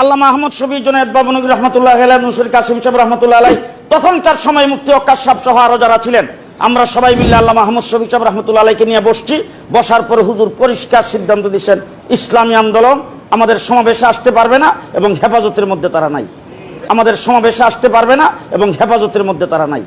আল্লাহ মাহমুদ শফি জনায়দ বাবনগী রহমতুল্লাহ আলাই নুসুর কাসিম সাহেব রহমতুল্লাহ আলাই তখনকার সময় মুফতি অক্কাশ সাহেব সহ আরও যারা ছিলেন, আমরা সবাই মিলে আল্লাহ মাহমুদ শফি সাহেব রহমতুল্লাহ আলাইকে নিয়ে বসছি। বসার পর হুজুর পরিষ্কার সিদ্ধান্ত দিচ্ছেন ইসলামী আন্দোলন আমাদের সমাবেশে আসতে পারবে না এবং হেফাজতের মধ্যে তারা নাই। আমাদের সমাবেশে আসতে পারবে না এবং হেফাজতের মধ্যে তারা নাই।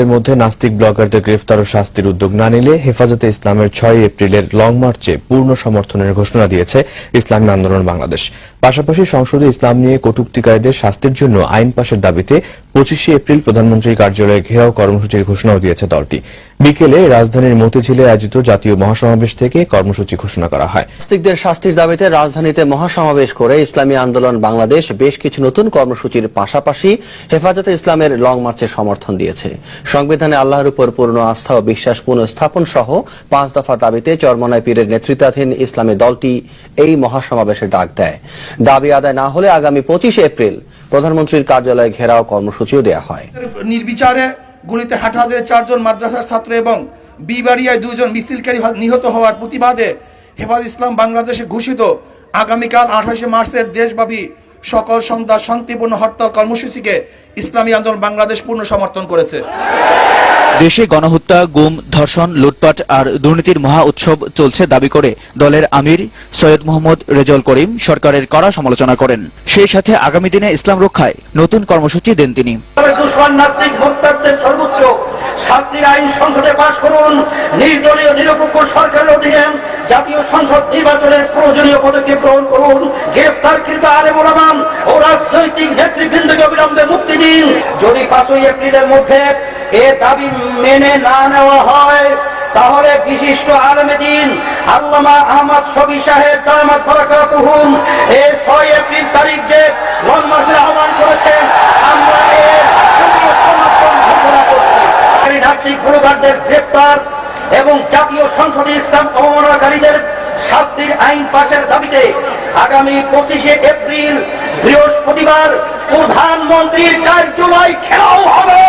এর মধ্যে নাস্তিক ব্লগারদের গ্রেফতার ও শাস্তির উদ্যোগ না নিলে হেফাজতে ইসলামের ছয় এপ্রিলের লং মার্চে পূর্ণ সমর্থনের ঘোষণা দিয়েছে ইসলামী আন্দোলন বাংলাদেশ। পাশাপাশি সংসদে ইসলাম নিয়ে কটুক্তিকারীদের শাস্তির জন্য আইন পাশের দাবিতে পঁচিশে এপ্রিল প্রধানমন্ত্রীর কার্যালয়ে ঘেরাও কর্মসূচির ঘোষণাও দিয়েছে দলটি। বিকেলে রাজধানীর মতিঝিলে আয়োজিত জাতীয় মহাসমাবেশ থেকে কর্মসূচি ঘোষণা করা হয়। নাস্তিকদের শাস্তির দাবিতে রাজধানীতে মহাসমাবেশ করে ইসলামী আন্দোলন বাংলাদেশ বেশ কিছু নতুন কর্মসূচির পাশাপাশি হেফাজতে ইসলামের লং মার্চের সমর্থন দিয়েছে। সংবিধানে আল্লাহর উপর পূর্ণ আস্থা ও বিশ্বাস পুনঃস্থাপন সহ পাঁচ দফা দাবিতে চরমনায় পীরের নেতৃত্বাধীন ইসলামী দলটি এই মহাসমাবেশে ডাক দেয়। দাবি আদায় না হলে আগামী পঁচিশে এপ্রিল প্রধানমন্ত্রীর কার্যালয়ে ঘেরাও কর্মসূচিও দেওয়া হয়। নির্বিচারে গুলিতে হাটহাজারে চারজন মাদ্রাসার ছাত্র এবং বিবাড়িয়ায় দুজন মিছিলকারী নিহত হওয়ার প্রতিবাদে হেফাজ ইসলাম বাংলাদেশে ঘোষিত আগামীকাল আঠাশে মার্চের দেশব্যাপী সকল সন্ধ্যা শান্তিপূর্ণ হরতাল কর্মসূচিকে ইসলামী আন্দোলন বাংলাদেশ পূর্ণ সমর্থন করেছে। দেশে গণহত্যা গুম ধর্ষণ লুটপাট আর দুর্নীতির মহা উৎসব চলছে দাবি করে দলের আমির সৈয়দ মোহাম্মদ রেজল করিম সরকারের কড়া সমালোচনা করেন। সেই সাথে আগামী দিনে ইসলাম রক্ষায় নতুন কর্মসূচি দেন তিনি। সর্বোচ্চ শাস্তির আইন সংসদে পাশ করুন। নির্দলীয় নিরপেক্ষ সরকারের অধীনে জাতীয় সংসদ নির্বাচনের প্রয়োজনীয় পদক্ষেপ গ্রহণ করুন। গ্রেপ্তারকৃত আলেম ওলামাম ও রাজনৈতিক নেতৃবৃন্দকে অবিলম্বে মুক্তি দিন। যদি পাঁচই এপ্রিলের মধ্যে এ দাবি মেনে না নেওয়া হয়, তাহলে বিশিষ্ট আলমে দিন আল্লামা আহমদ শবি সাহেব দামাত বরাকাতুহুম। এই ছয় এপ্রিল তারিখ যে লং মার্চের আহ্বান করেছেন, আমরা এর সমর্থন ঘোষণা করছি। নাস্তিক গুরুগারদের গ্রেপ্তার এবং জাতীয় সংসদে ইসলাম অবমাননাকারীদের শাস্তির আইন পাশের দাবিতে আগামী পঁচিশে এপ্রিল বৃহস্পতিবার প্রধানমন্ত্রীর কার্যালয় খেলাও হবে।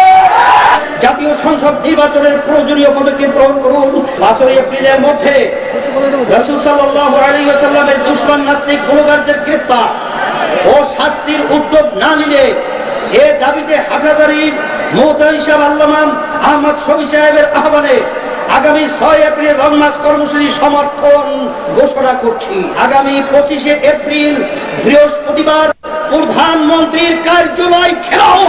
জাতীয় সংসদ নির্বাচনের প্রয়োজনীয় পদক্ষেপ গ্রহণ করুন। পাঁচই এপ্রিলের মধ্যে রসুল আলাইহি নাস্তিক গুণগারদের গ্রেপ্তার ও শাস্তির উদ্যোগ না নিলে এ দাবিতে হাটহাজারির মৌতা হিসাব আল্লামান আহমদ শফি সাহেবের আহ্বানে আগামী ছয় এপ্রিল রংমাস কর্মসূচি সমর্থন ঘোষণা করছি। আগামী পঁচিশে এপ্রিল বৃহস্পতিবার প্রধানমন্ত্রীর কার্যালয় খেলাও